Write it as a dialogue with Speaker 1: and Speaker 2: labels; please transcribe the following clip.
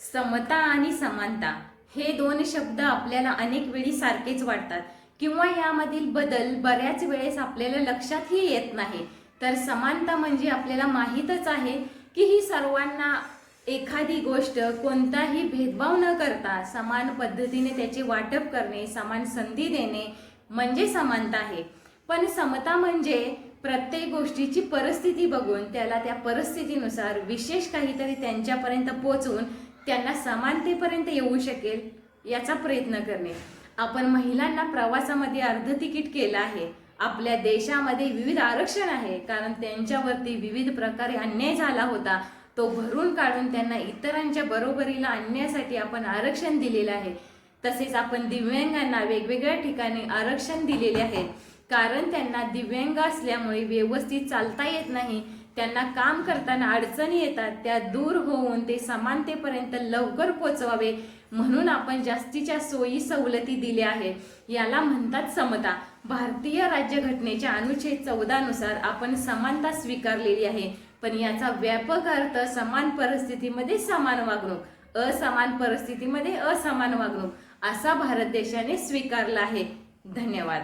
Speaker 1: समता आणि समानता हे दोन शब्द आपल्याला अनेक वेळी सारखेच वाटतात. किंवा यामधील बदल बऱ्याच वेळेस आपल्याला लक्षातही येत नाही. तर समानता म्हणजे आपल्याला माहीतच आहे की ही सर्वांना एखादी गोष्ट कोणताही भेदभाव न करता समान पद्धतीने त्याचे वाटप करणे समान संधी देणे म्हणजे समानता आहे. पण समता म्हणजे प्रत्येक गोष्टीची परिस्थिती बघून त्याला त्या परिस्थितीनुसार विशेष काहीतरी त्यांच्यापर्यंत पोचवून त्यांना समानतेपर्यंत येऊ शकेल याचा प्रयत्न करणे. आपण महिलांना प्रवासामध्ये अर्ध तिकीट केलं आहे. आपल्या देशामध्ये विविध आरक्षण आहे. कारण त्यांच्यावरती विविध प्रकारे अन्याय झाला होता. तो भरून काढून त्यांना इतरांच्या बरोबरीला आणण्यासाठी आपण आरक्षण दिलेलं आहे. तसेच आपण दिव्यांगांना वेगवेगळ्या ठिकाणी आरक्षण दिलेले आहे. कारण त्यांना दिव्यांग असल्यामुळे व्यवस्थित चालता येत नाही. त्यांना काम करताना अडचणी येतात त्या दूर होऊन ते समानतेपर्यंत लवकर पोचवावे म्हणून आपण जास्तीच्या सोयी सवलती दिल्या आहेत. याला म्हणतात समता. भारतीय राज्यघटनेच्या अनुच्छेद चौदा नुसार आपण समानता स्वीकारलेली आहे. पण याचा व्यापक अर्थ समान परिस्थितीमध्ये समान वागणूक असमान परिस्थितीमध्ये असमान वागणूक असा भारत देशाने स्वीकारला आहे. धन्यवाद.